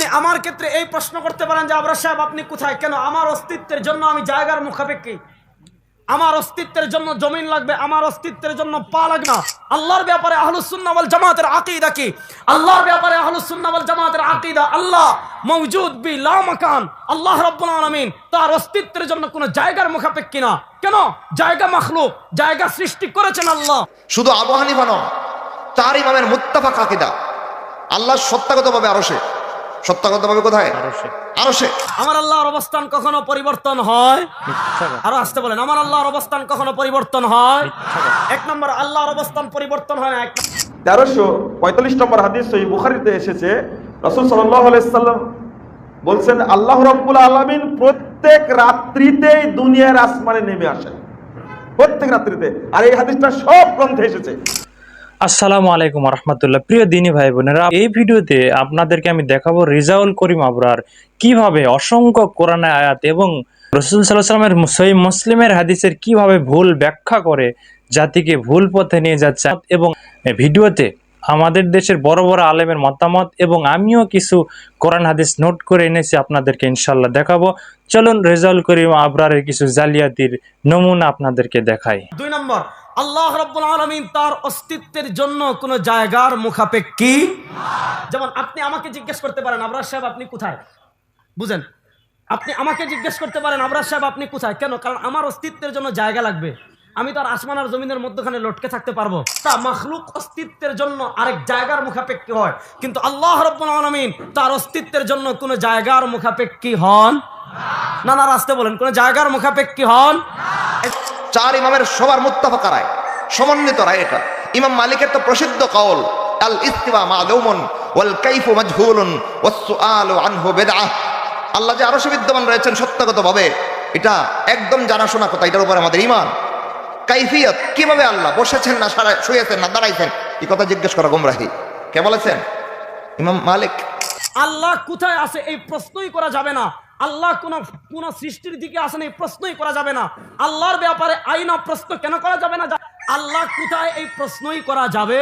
আপনি আমার ক্ষেত্রে এই প্রশ্ন করতে পারেন যে আবরার সাহেব, আপনি কোথায়? কেন? আমার অস্তিত্বের জন্য আমি জায়গার মুখাপেক্ষী। আমার অস্তিত্বের জন্য জমিন লাগবে, আমার অস্তিত্বের জন্য পা লাগবে না। আল্লাহর ব্যাপারে আহলুসুন্নাহ ওয়াল জামাতের আকীদা কি? আল্লাহর ব্যাপারে আহলুসুন্নাহ ওয়াল জামাতের আকীদা আল্লাহ মওজুদ বি লা মাকান। আল্লাহ রাব্বুল আলামিন তার অস্তিত্বের জন্য কোনো জায়গার মুখাপেক্ষী না। কেন? জায়গা মাখলুক, জায়গা সৃষ্টি করেছেন আল্লাহ। শুধু আবু হানিফা নয় চার ইমামের মুত্তাফাক আকিদা। আল্লাহ সত্যাগতভাবে আরশে সত্যাগতভাবে কোথায়? আরশে আমার আল্লাহর অবস্থান কখনো পরিবর্তন হয়? আরও আসতে বলেন আমার আল্লাহর অবস্থান কখনো পরিবর্তন হয়? এক নম্বর আল্লাহর অবস্থান পরিবর্তন হয় না তেরোশো পঁয়তাল্লিশ নম্বর হাদিস সহি বুখারিতে এসেছে রসুল সাল্লাহ আলাইসাল্লাম বলছেন আল্লাহ রব্বুল আলমিন প্রত্যেক রাত্রিতেই দুনিয়ার আসমানে নেমে আসেন। প্রত্যেক রাত্রিতে। আর এই হাদিসটা সব গ্রন্থে এসেছে। আসসালামু আলাইকুম রহমতুল্লাহ। প্রিয় দিনী ভাই বোনেরা, এই ভিডিওতে আপনাদেরকে আমি দেখাবো রিজাউল করিম আবরার কীভাবে অসংখ্য কোরআন আয়াত এবং রসুল সাল্লামের মুসলিমের হাদিসের কীভাবে ভুল ব্যাখ্যা করে জাতিকে ভুল পথে নিয়ে যাচ্ছে এবং ভিডিওতে আমাদের দেশের বড় বড় আলেমের মতামত এবং আমিও কিছু কোরআন হাদিস নোট করে এনেছি আপনাদেরকে ইনশাল্লাহ দেখাবো। চলুন রেজাউল করিম আবরারের কিছু জালিয়াতির নমুনা আপনাদেরকে দেখাই। দুই নম্বর আল্লাহ রব্বুল আলমিন তার অস্তিত্বের জন্য কোনো জায়গার মুখাপেক্ষী যেমন আপনি আমাকে জিজ্ঞেস করতে পারেন আবরাজ সাহেব আপনি কোথায়? বুঝেন, আপনি আমাকে জিজ্ঞেস করতে পারেন আবরাজ সাহেব আপনি কোথায়? কেন? কারণ আমার অস্তিত্বের জন্য জায়গা লাগবে। আমি তার আসমান আর জমিনের মধ্যখানে লটকে থাকতে পারব। তা মখলুক অস্তিত্বের জন্য আরেক জায়গার মুখাপেক্ষী হয়। কিন্তু আল্লাহ রব্বুল আলমিন তার অস্তিত্বের জন্য কোনো জায়গার মুখাপেক্ষী হন না না রাস্তে বলেন কোনো জায়গার মুখাপেক্ষী হন। চার ইমামের সবার মুত্তাফাক রায় সমন্বিত রায় এটা। ইমাম মালিকের তো প্রসিদ্ধ কওল আল ইস্তিওয়া মালুমুন ওয়াল কাইফু মাজহুলুন ওয়াস সুআলু আনহু বিদআহ। আল্লাহ যে আরশে বিদ্যমান রয়েছেন সত্যগতভাবে এটা একদম জানাশোনা কথা এটার উপর আমাদের ঈমান। কাইফিয়ত কীভাবে আল্লাহ বসেছেন না সারা শুয়েছেন না দাঁড়াইছেন এই কথা জিজ্ঞেস করা গুমরাহি। কে বলেছেন? ইমাম মালিক। আল্লাহ কোথায় আছে এই প্রশ্নই করা যাবে না। আল্লাহ কোন কোন সৃষ্টির দিকে আসেন এই প্রশ্নই করা যাবে না। আল্লাহর ব্যাপারে আইনা প্রশ্ন কেন করা যাবে না? আল্লাহ কোথায় এই প্রশ্নই করা যাবে?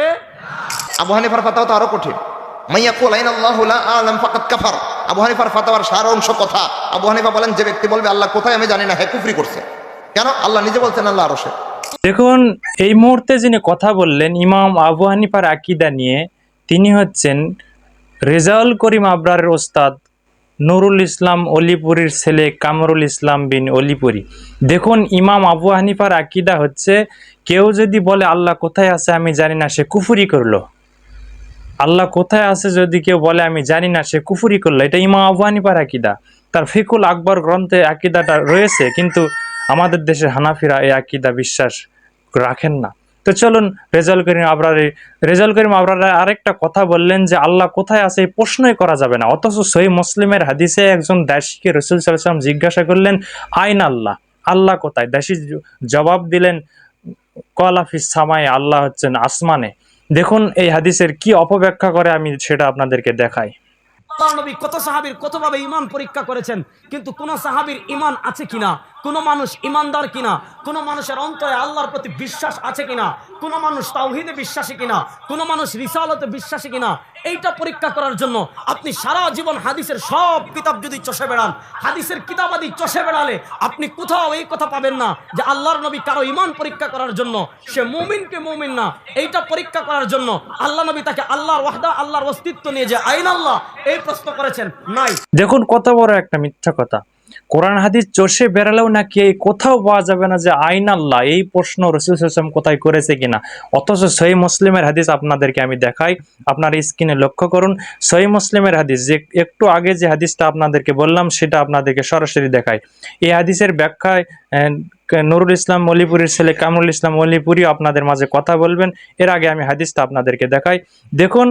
আবু হানিফার ফাতাওয়া তো আরও কঠিন। মাইয়াকুল আইন আল্লাহ লা আলাম ফাকাত কাফার। আবু হানিফার ফাতাওয়ার সার অংশ কথা। আবু হানিফা বলেন যে ব্যক্তি বলবে আল্লাহ কোথায় আমি জানি না হে কুফরি করছে। কেন? আল্লাহ নিজে বলছেন আল্লাহ আরশে দেখুন এই মুহূর্তে যিনি কথা বললেন ইমাম আবু হানিফার আকিদা নিয়ে তিনি হচ্ছেন রেজাউল করিম আবরারের ওস্তাদ। নুরুল ইসলাম অলিপুরীর ছেলে কামরুল ইসলাম বিন অলিপুরি। দেখুন, ইমাম আবু হানিফার আকিদা হচ্ছে, কেউ যদি বলে, আল্লাহ কোথায় আছে? আমি জানি না। সে কুফুরি করল। আল্লাহ কোথায় আছে যদি কেউ বলে, আমি জানি না। সে কুফুরি করল। এটা ইমাম আবু হানিফার আকিদা। তার ফিকুল আকবর গ্রন্থে আকিদাটা রয়েছে, কিন্তু আমাদের দেশের হানাফিরা এই আকিদা বিশ্বাস রাখেন না। তো চলুন রেজাল করিম আবরারে রেজাল করিম আবরার আরেকটা কথা বললেন যে আল্লাহ কোথায় আছে এই প্রশ্নই করা যাবে না। অথচ সহি মুসলিমের হাদিসে একজন দাসীকে রসুল সাল্লাম জিজ্ঞাসা করলেন, আইন আল্লাহ? আল্লাহ কোথায়? দাসী জবাব দিলেন কলাফিস সামাই, আল্লাহ হচ্ছেন আসমানে। দেখুন এই হাদিসের কি অপব্যাখ্যা করে আমি সেটা আপনাদেরকে দেখাই। কত সাহাবীর কতভাবে ইমান পরীক্ষা করেছেন, কিন্তু কোন সাহাবীর ইমান আছে কিনা? কোন মানুষ ইমানদার কিনা? কোন মানুষের অন্তরে আল্লাহর প্রতি বিশ্বাস আছে কিনা? কোন মানুষ তাওহিদে বিশ্বাসী কিনা? কোন মানুষ রিসালতে বিশ্বাসী কিনা? এইটা পরীক্ষা করার জন্য আপনি সারা জীবন হাদিসের সব কিতাব যদি চষে বেড়ান, হাদিসের কিতাবাদি চষে বেড়ালে আপনি কোথাও এই কথা পাবেন না যে আল্লাহর নবী কারও ইমান পরীক্ষা করার জন্য, সে মুমিনকে মুমিন না। এইটা পরীক্ষা করার জন্য আল্লাহ নবী তাকে আল্লাহর ওয়াহদা, আল্লাহর অস্তিত্ব নিয়ে যে আইন আল্লাহ এই প্রশ্ন করেছেন, নাই। দেখুন, কত বড় একটা মিথ্যা কথা। কোরআন হাদিস চষে বেড়ালেও নাকি এই কোথাও পাওয়া যাবে না যে আইন আল্লাহ, এই প্রশ্ন রসুল হাসাম কোথায় করেছে কিনা? অথচ সহি মুসলিমের হাদিস আপনাদেরকে আমি দেখাই। আপনার স্ক্রিনে লক্ষ্য করুন, সহি মুসলিমের হাদিস যে একটু আগে যে হাদিসটা আপনাদেরকে বললাম, সেটা আপনাদেরকে সরাসরি দেখাই। এই হাদিসের ব্যাখ্যায় নুরুল ইসলাম মলিপুরের ছেলে কামরুল ইসলাম মলিপুরি আপনাদের মাঝে কথা বলবেন। এর আগে আমি হাদিসটা আপনাদেরকে দেখাই। দেখুন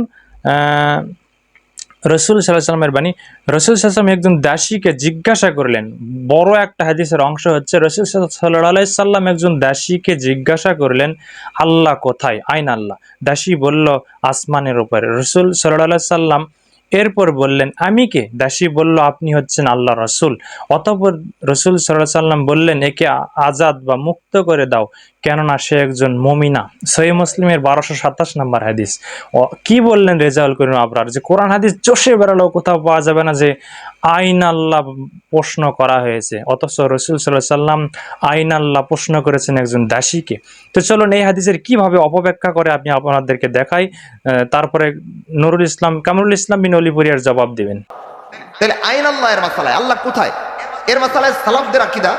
রসুল সাল্লাহ সাল্লামের বাণী, রসুল সাল্লাম একজন দাসীকে জিজ্ঞাসা করলেন, বড় একটা হাদিসের অংশ হচ্ছে, রসুল সাল্লাহ সাল্লাম একজন দাসীকে জিজ্ঞাসা করলেন, আল্লাহ কোথায়? আইন আল্লাহ। দাসী বলল, আসমানের উপরে। রসুল সাল্লাহ সাল্লাম এরপর বললেন, আমি কে? দাসী বলল, আপনি হচ্ছেন আল্লাহ রসুল। অতপর রসুল সাল্লাহ সাল্লাম বললেন, একে আজাদ বা মুক্ত করে দাও, কেননা সে একজন মমিনা। সহি মুসলিমের বারোশো সাতাশ নম্বর হাদিস। কি বললেন রেজাউল করিম আবরার? যে কোরআন হাদিস চষে বেড়ালেও কোথাও পাওয়া যাবে না যে আইন আল্লাহ প্রশ্ন করা হয়েছে। অথচ রসুল সাল্লাহ সাল্লাম আইন আল্লাহ প্রশ্ন করেছেন একজন দাসীকে। তো চলুন এই হাদিসের কীভাবে অপব্যাখ্যা করে আপনি আপনাদেরকে দেখাই। তারপরে নুরুল ইসলাম, কামরুল ইসলাম বিন অলিপুরিয়ার জবাব দিবেন। তাহলে আইন আল্লাহ এর মাসালায় আল্লাহ কোথায়? এর মাসালায় সালাফদের আকিদা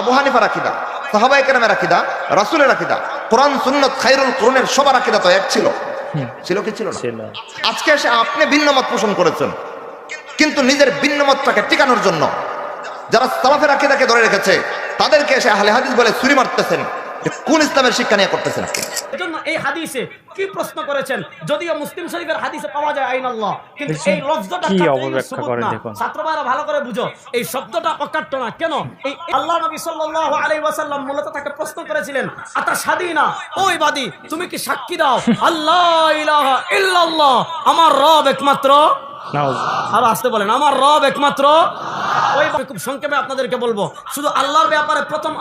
আবু হানিফার আকিদা সাহাবাই কেরামের আকিদা রাসুলের আকিদা কোরআন সুন্নত খাইরুল কোরআনের সবার আকিদা তো এক ছিল। ছিল কি ছিল না? আজকে এসে আপনি ভিন্ন মত পোষণ করেছেন। কিন্তু নিজের ভিন্ন মতটাকে টিকানোর জন্য যারা সালাফের আকিদাকে ধরে রেখেছে তাদেরকে এসে আহলে হাদিস বলে ছুরি মারতেছেন। কোন ইসলামের শিক্ষা নিয়ে করতেছেন আপনি? এজন্য এই হাদিসে কি প্রশ্ন করেছেন? যদিও মুসলিম শরীফের হাদিসে পাওয়া যায় আইন আল্লাহ কিন্তু? এই লফজটা কি সুবুত করে দেখুন। ছাত্রবারা ভালো করে বুঝো এই শব্দটা অকাট্য না। কেন? এই আল্লাহ নবী সাল্লাল্লাহু আলাইহি ওয়াসাল্লাম মূলত তাকে প্রশ্ন করেছিলেন আতা ওই বাদী তুমি কি সাক্ষী দাও? আল্লাহ ইলাহা ইল্লাল্লাহ আমার রব একমাত্র আর আসতে বলেন আমার রব একমাত্র সংক্ষেপে আপনাদেরকে বলব, শুধু আল্লাহর ব্যাপারে প্রথম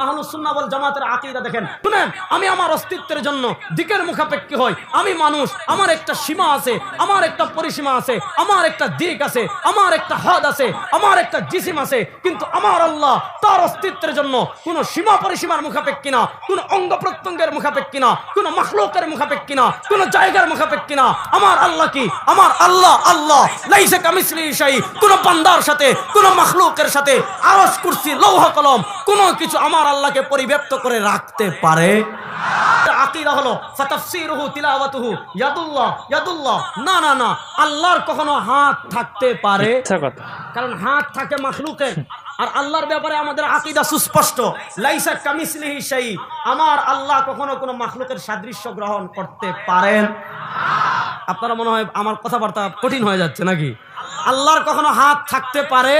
জামাতের দেখেন। শুনেন, আমি আমার অস্তিত্বের জন্য দিকের মুখাপেক্ষী হই, আমি মানুষ, আমার একটা সীমা আছে, আমার একটা পরিসীমা আছে, আমার একটা দিক আছে, আমার একটা আছে, আমার একটা জিসিম আছে, কিন্তু আমার আল্লাহ তার অস্তিত্বের জন্য কোনো সীমা পরিসীমার মুখাপেক্ষী না, কোনো অঙ্গ প্রত্যঙ্গের মুখাপেক্ষী না, কোনো মখলুকের মুখাপেক্ষী না, কোনো জায়গার মুখাপেক্ষী না। আমার আল্লাহ কি? আমার আল্লাহ আল্লাহ, লাইসা কামিসলি শাই, কোন বান্দার সাথে, কোন মখলুকের সাথে আরশ কুরসি লৌহ কলম কোনো কিছু আমার আল্লাহকে পরিব্যাপ্ত করে রাখতে পারে? আকিদা হলো ফাতাফসিরুহু তিলাওয়াতুহু ইয়াদুল্লাহ ইয়াদুল্লাহ। না না না আল্লাহর কখনো হাত থাকতে পারে। কারণ হাত থাকে মাখলুকের আর আল্লাহর ব্যাপারে আমাদের আকিদা সুস্পষ্ট। লাইসা কামিসলিহি শাই আমার আল্লাহ কখনো কোনো মাখলুকের সাদৃশ্য গ্রহণ করতে পারেন। আপনারা মনে হয় আমার কথাবার্তা কঠিন হয়ে যাচ্ছে নাকি? আল্লাহর কখনো হাত থাকতে পারে?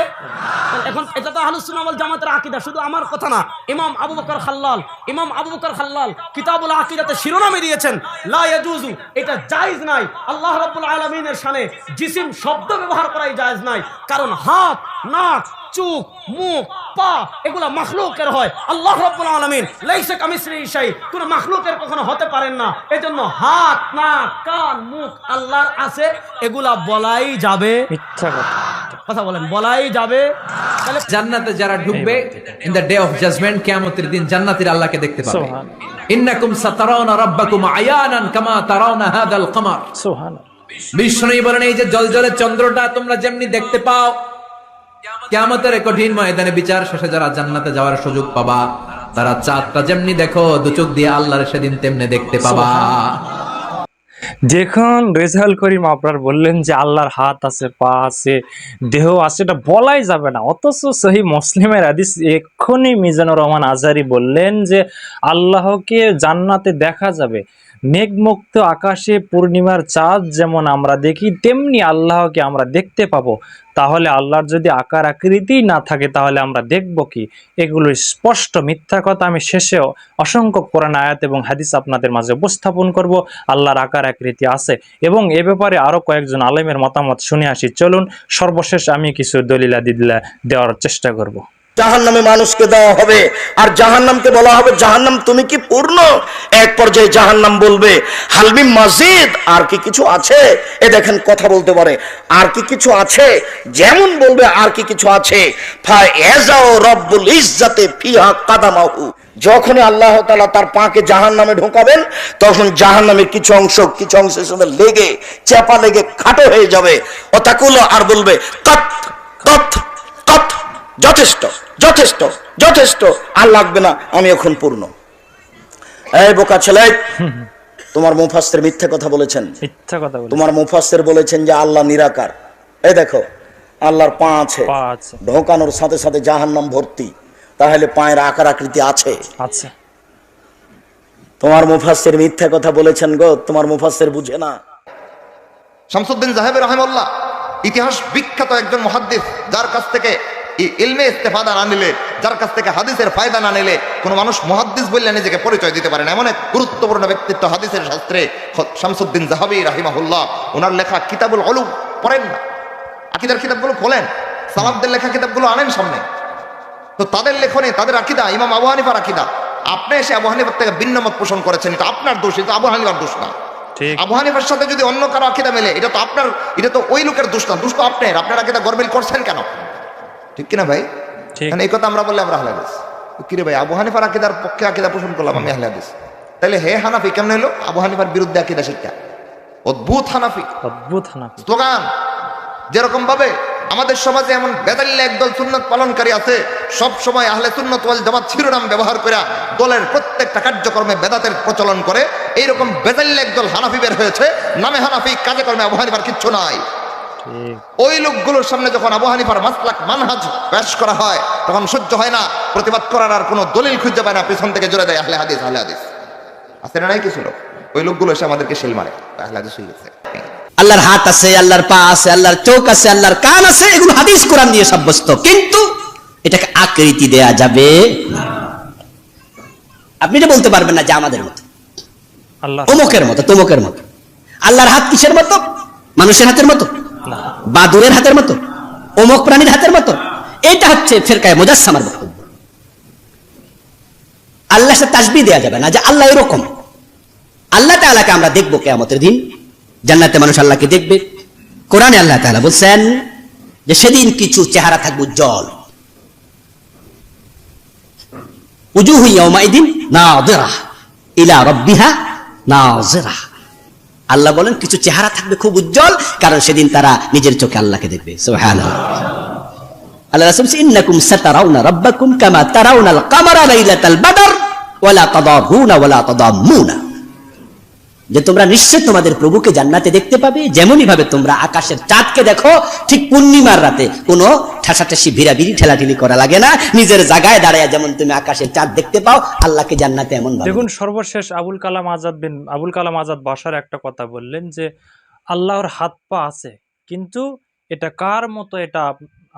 এখন এটা তো আহলুসুন্নাহ ওয়াল জামাতের আকীদা, শুধু আমার কথা না। ইমাম আবু বকর খাল্লাল, ইমাম আবু বকর খাল্লাল কিতাবুল আকীদাতে শিরোনামে দিয়েছেন, লা ইয়াজুজু এটা জায়েজ নাই। আল্লাহ রাব্বুল আলমিনের সামনে জিসিম শব্দ ব্যবহার করাই জায়েজ নাই। কারণ হাত, নাক চোখ মুখ পা এগুলা মাখলুকের হয়। আল্লাহ রাব্বুল আলামিন লাইসা কামিসলি শাই কোন মাখলুকের কখনো হতে পারেন না। এজন্য হাত নাক কান মুখ আল্লাহর আছে এগুলা বলাই যাবে। মিথ্যা কথা। কথা বলেন বলাই যাবে। তাহলে জান্নাতে যারা ঢুকবে in the day of judgement কিয়ামতের দিন জান্নাতীরা আল্লাহকে দেখতে পাবে। সুবহান। ইন্নাকুম সাতারাউনা রাব্বাকুম আয়ানান কামা তারাউনা হাদাল কমার। সোহান বিষ্ণুই বলেন এই যে জলজলে চন্দ্রটা তোমরা যেমনি দেখতে পাও কিয়ামতের এই কঠিন ময়দানে বিচার শেষে যারা জান্নাতে যাওয়ার সুযোগ পাবা, তারা চাঁদটা যেমনি দেখো দু চোখ দিয়ে আল্লাহর সেদিন তেমনি দেখতে পাবা। যখন রেজাল করিম আপনার বললেন যে আল্লাহর হাত আছে, পা আছে, দেহ আছে, এটা বলাই যাবে না। অথচ সহি মুসলিমের হাদিস এক্ষুনি মিজানুর রহমান আজারি বললেন যে আল্লাহকে জান্নাতে দেখা যাবে। মেঘমুক্ত আকাশে পূর্ণিমার চাঁদ যেমন আমরা দেখি, তেমনি আল্লাহকে আমরা দেখতে পাবো। তাহলে আল্লাহর যদি আকার আকৃতি না থাকে, তাহলে আমরা দেখব কি? এগুলো স্পষ্ট মিথ্যা কথা। আমি শেষেও অসংখ্য কোরআন আয়াত এবং হাদিস আপনাদের মাঝে উপস্থাপন করব। আল্লাহর আকার আকৃতি আছে এবং এ ব্যাপারে আরও কয়েকজন আলেমের মতামত শুনে আসি। চলুন, সর্বশেষ আমি কিছু দলিলা দিদিলা দেওয়ার চেষ্টা করব। জাহান নামে মানুষকে দেওয়া হবে। আর জাহান নামকে বলা হবে, জাহান্নাম তুমি কি পূর্ণ? এক পর্যায়ে জাহান্নাম বলবে হালমি মাজিদ, আর কি কিছু আছে? এ দেখেন কথা বলতে পারে, আর কি কিছু আছে? যেমন বলবে, আর কি কিছু আছে? যখনই আল্লাহ তাআলা তার পাকে জাহান নামে ঢোকাবেন, তখন জাহান নামের কিছু অংশ, কিছু অংশের সাথে লেগে, চেপা লেগে খাটো হয়ে যাবে। ও তাকুলো আর বলবে, কত কত কত, যথেষ্ট। যথেষ্ট যথেষ্ট। আর লাগবে না আমি এখন পূর্ণ। এই বোকা ছেলে তোমার মুফাসের মিথ্যে কথা বলেছেন। মিথ্যা কথা তোমার মুফাসের বলেছেন যে আল্লাহ নিরাকার। এই দেখো আল্লাহর পা আছে। ঢোকানোর সাথে সাথে জাহান্নাম ভর্তি। তাহলে পায়ের আকার আকৃতি আছে। আচ্ছা তোমার মুফাসের মিথ্যে কথা বলেছেন গো তোমার মুফাসের বুঝে না। শামসুদ্দিন জাহেবের রহেমাল্লাহ ইতিহাস বিখ্যাত একজন মহাদ্দিস যার কাছ থেকে ই- ইলমে ইস্তেফাদা না নিলে যার কাছ থেকে হাদিসের ফায়দা না নিলে কোনো মানুষ মহাদ্দিস বললে নিজেকে পরিচয় দিতে পারে না। এমন এক গুরুত্বপূর্ণ ব্যক্তিত্ব হাদিসের শাস্ত্রে শামসুদ্দিন জাহাবি রাহিমাহুল্লাহ ওনার লেখা কিতাবুল অলু পড়েন না। আকিদার কিতাবগুলো খোলেন। সালাফদের লেখা কিতাবগুলো আনেন সামনে। তো তাদের লেখনে তাদের আকিদা ইমাম আবু হানিফার আকিদা। আপনি এসে আবু হানিফার থেকে ভিন্ন মত পোষণ করেছেন এটা আপনার দোষ এটা আবু হানিফার দোষ না। আবু হানিফার সাথে যদি অন্য কারও আকিদা মেলে এটা তো আপনার এটা তো ওই লোকের দোষ না দোষ তো আপনার। আপনার আকিদা গরমিল করছেন কেন? ঠিক কিনা ভাই? ঠিক। এই কথা আমরা বললে আমরা আহলে হাদিস কিরে ভাই আবু হানিফার আকিদার পক্ষে আকিদা পোষণ করলাম আমি আহলে হাদিস তাহলে হে হানাফি কেমন হলো আবু হানিফার বিরুদ্ধে আকিদা শিক্ষা। অদ্ভুত হানাফি। অদ্ভুত হানাফি। স্লোগান যেরকম ভাবে আমাদের সমাজে এমন বেদাল্লা একদল সুন্নত পালনকারী আছে সব সময় আহলে সুন্নত ওয়াল জামাত শিরোনাম ব্যবহার করে দলের প্রত্যেকটা কার্যক্রমে বেদাতের প্রচলন করে এইরকম বেদাল্লা একদল হানাফি বের হয়েছে নামে হানাফি কাজে কর্মে আবু হানিফার কিচ্ছু নাই। ওই লোকগুলোর সামনে যখন আবু হানিফার মাসলাক মানহাজ পেশ করা হয় তখন সহ্য হয় না প্রতিবাদ করার আর কোনো দলিল খুঁজে পায় না পিছন থেকে জোরে দেয় আহলে হাদিস আহলে হাদিস। আছে না নাই কিছু লোক? ওই লোকগুলো এসে আমাদেরকে শিল মারে আহলে হাদিস হয়ে গেছে আল্লাহর হাত আছে আল্লাহর পা আছে আল্লাহর চোখ আছে আল্লাহর কান আছে এগুলো হাদিস কোরআন দিয়ে সাব্যস্ত। কিন্তু এটাকে আকৃতি দেয়া যাবে না। আপনি এটা বলতে পারবেন না যে আমাদের মতো। আল্লাহ অমুকের মতো তমুকের মতো। আল্লাহর হাত কিসের মতো? মানুষের হাতের মতো। বাদুরের হাতের মতো, অমুক প্রাণীর হাতের মতো। এটা হচ্ছে ফেরকায় মুজাসসামার বক্তব্য আল্লাহ সাথে তাসবি দেয়া যাবে না যে আল্লাহ এরকম। আল্লাহ তাআলাকে আমরা দেখব কেয়ামতের দিন। জান্নাতে মানুষ আল্লাহকে দেখবে। কোরআনে আল্লাহ তাআলা বলছেন যে সেদিন কিছু চেহারা থাকবে উজ্জ্বল। উজুহু ইয়াউমাইদিন নাযিরা ইলা রাব্বিহা নাযিরা আল্লাহ বলেন, কিছু চেহারা থাকবে খুব উজ্জ্বল, কারণ সেদিন তারা নিজের চোখে আল্লাহকে দেখবে। আল্লাহ কামা কামারা লাইলাতাল বাদর ওয়ালা যে তোমরা নিশ্চয় তোমাদের প্রভুকে জান্নাতে দেখতে পাবে যেমনই ভাবে তোমরা আকাশের চাঁদকে দেখো, ঠিক পূর্ণিমার রাতে কোনো ঠাসাঠাসি ভিড়াভিড়ি, ঠেলাঠেলি করা লাগে না। নিজের জায়গায় দাঁড়ায় যেমন তুমি আকাশের চাঁদ দেখতে পাও, আল্লাহকে জান্নাতে এমন দেখুন, সর্বশেষ আবুল কালাম আজাদ বিন, আবুল কালাম আজাদ বাসার একটা কথা বললেন যে, আল্লাহর হাত পা আছে, কিন্তু এটা কার মতো এটা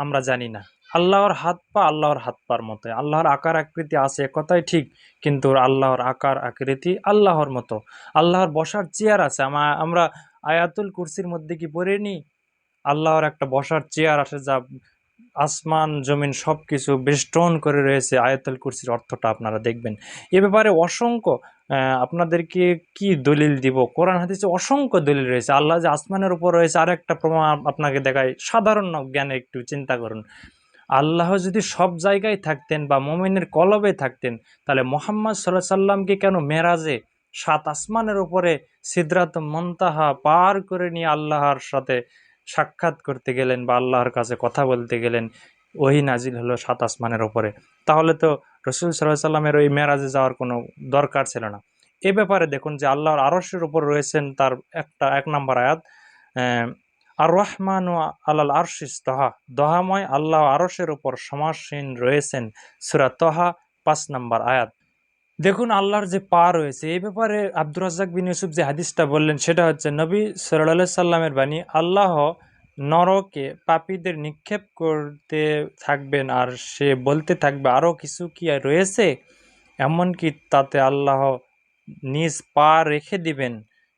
আমরা জানি না। আল্লাহর হাত পা আল্লাহর হাত পার মতো। আল্লাহর আকার আকৃতি আছে কথাই ঠিক, কিন্তু আল্লাহর আকার আকৃতি আল্লাহর মতো। আল্লাহর বসার চেয়ার আছে, আমা- আমরা আয়াতুল কুরসির মধ্যে কি পড়িনি আল্লাহর একটা বসার চেয়ার আছে যা আসমান, জমিন সব কিছু বেষ্টন করে রয়েছে। আয়াতুল কুরসির অর্থটা আপনারা দেখবেন। এ ব্যাপারে অসংখ্য আপনাদেরকে কি দলিল দিব? কোরআন হাদিসে অসংখ্য দলিল রয়েছে। আল্লাহ যে আসমানের উপর রয়েছে আর একটা প্রমাণ আপনাকে দেখায় সাধারণ জ্ঞানে একটু চিন্তা করুন। আল্লাহ যদি সব জায়গায় থাকতেন বা মোমিনের কলবে থাকতেন, তাহলে মোহাম্মদ সাল্লাহ সাল্লামকে কেন মেরাজে সাত আসমানের উপরে সিদ্রাত মন্তাহা পার করে নিয়ে আল্লাহর সাথে সাক্ষাৎ করতে গেলেন বা আল্লাহর কাছে কথা বলতে গেলেন? ওহি নাজিল হলো সাত আসমানের ওপরে তাহলে তো রসুল সাল্লাহ সাল্লামের ওই মেরাজে যাওয়ার কোনো দরকার ছিল না। এ ব্যাপারে দেখুন যে আল্লাহর আরশের উপর রয়েছেন তার একটা, এক নম্বর আয়াত আর রহমান ও আল্লাহ আরশিস তহা দহাময় আল্লাহ আরশের উপর সমাসীন রয়েছেন সুরা তহা, পাঁচ নম্বর আয়াত। দেখুন, আল্লাহর যে পা রয়েছে, এই ব্যাপারে আব্দুর রাজ্জাক বিন ইউসুফ যে হাদিসটা বললেন, সেটা হচ্ছে নবী সাল্লাহ সাল্লামের বাণী, আল্লাহ নরকে পাপীদের নিক্ষেপ করতে থাকবেন আর সে বলতে থাকবে আরও কিছু কি রয়েছে? এমনকি তাতে আল্লাহ নিজ পা রেখে দিবেন।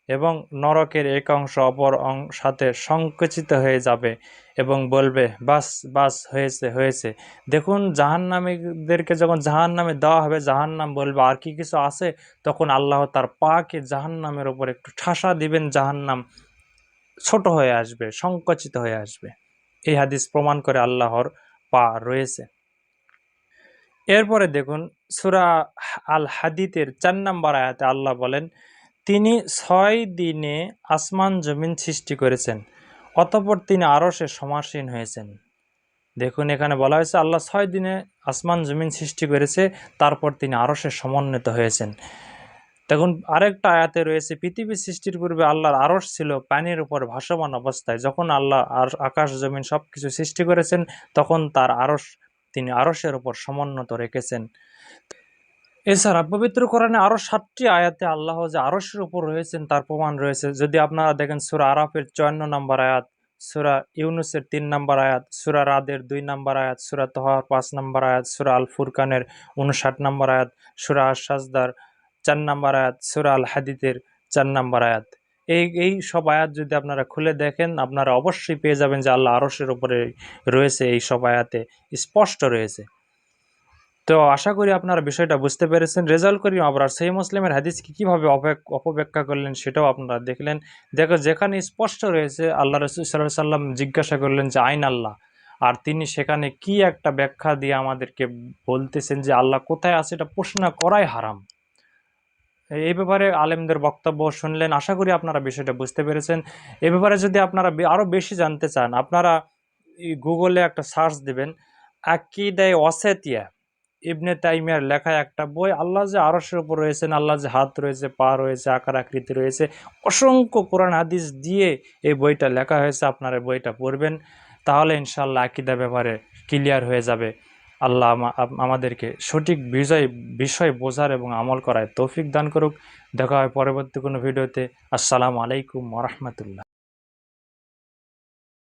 এবং নরকের এক অংশ অপর সাথে সংকুচিত হয়ে যাবে এবং বলবে, বাস বাস, হয়েছে হয়েছে। দেখুন, জাহান্নামীদেরকে যখন জাহান্নামে দেওয়া হবে, জাহান্নাম বলবে, আর কি কিছু আছে? তখন আল্লাহ তার পাকে জাহান্নামের ওপর একটু ঠাসা দিবেন, জাহান্নাম ছোট হয়ে আসবে, সংকুচিত হয়ে আসবে। এই হাদিস প্রমাণ করে আল্লাহর পা রয়েছে। এরপরে দেখুন, সুরা আল হাদিতের চার নম্বর আয়াতে আল্লাহ বলেন তিনি ছয় দিনে আসমান জমিন সৃষ্টি করেছেন, অতঃপর তিনি আরও সে সমাসীন হয়েছেন। দেখুন, এখানে বলা হয়েছে, আল্লাহ ছয় দিনে আসমান জমিন সৃষ্টি করেছে, তারপর তিনি আরও সে সমন্বিত হয়েছেন। দেখুন, আরেকটা আয়াতে রয়েছে, পৃথিবী সৃষ্টির পূর্বে আল্লাহর আরশ ছিল পানির উপর ভাসমান অবস্থায়। যখন আল্লাহ আর আকাশ জমিন সব কিছু সৃষ্টি করেছেন, তখন তার আরশ, তিনি আরশের উপর সমন্বত রেখেছেন। এছাড়া পবিত্র কোরআনে আরও সাতটি আয়াতে আল্লাহ যে আরশের উপর রয়েছেন, তার প্রমাণ রয়েছে। যদি আপনারা দেখেন সুরা আরাফের চুয়ান্ন নম্বর আয়াত, সুরা ইউনুসের তিন নম্বর আয়াত, সুরা রাদের দুই নম্বর আয়াত, সুরা তহার পাঁচ নম্বর আয়াত, সুরা আল ফুরকানের উনষাট নম্বর আয়াত, সুরা আশ সাজদার চার নম্বর আয়াত, সুরা আল হাদিদের চার নম্বর আয়াত। এই এই সব আয়াত যদি আপনারা খুলে দেখেন, আপনারা অবশ্যই পেয়ে যাবেন যে আল্লাহ আরশের উপরে রয়েছে এই সব আয়াতে স্পষ্ট রয়েছে। তো আশা করি আপনারা বিষয়টা বুঝতে পেরেছেন। রেজাল্ট করি আবরার সেই মুসলিমের হাদিসকে কীভাবে অপব্যাখ্যা করলেন সেটাও আপনারা দেখলেন। দেখো, যেখানে স্পষ্ট রয়েছে, আল্লাহ রসুল সাল্লাহ সাল্লাম জিজ্ঞাসা করলেন যে, আইন আল্লাহ? আর তিনি সেখানে কি একটা ব্যাখ্যা দিয়ে আমাদেরকে বলতেছেন যে, আল্লাহ কোথায় আছে? এটা প্রশ্ন করাই হারাম। এই ব্যাপারে আলেমদের বক্তব্য শুনলেন, আশা করি আপনারা বিষয়টা বুঝতে পেরেছেন। এ ব্যাপারে যদি আপনারা আরও বেশি জানতে চান, আপনারা গুগলে একটা সার্চ দিবেন, আকিদায় অসেতিয়া ইবনে তাইমিয়ার লেখা একটা বই, আল্লাহ যে আরশের উপর রয়েছেন, আল্লাহ যে হাত রয়েছে, পা রয়েছে, আকার আকৃতি রয়েছে, অসংখ্য কোরআন হাদিস দিয়ে এই বইটা লেখা হয়েছে। আপনারা এই বইটা পড়বেন, তাহলে ইনশাল্লাহ আকিদা ব্যাপারে ক্লিয়ার হয়ে যাবে। আল্লাহ আমা- আমাদেরকে সঠিক বিষয় বিষয় বোঝার এবং আমল করায় তৌফিক দান করুক। দেখা হয় পরবর্তী কোনো ভিডিওতে। আসসালামু আলাইকুম ওরহমতুল্লাহ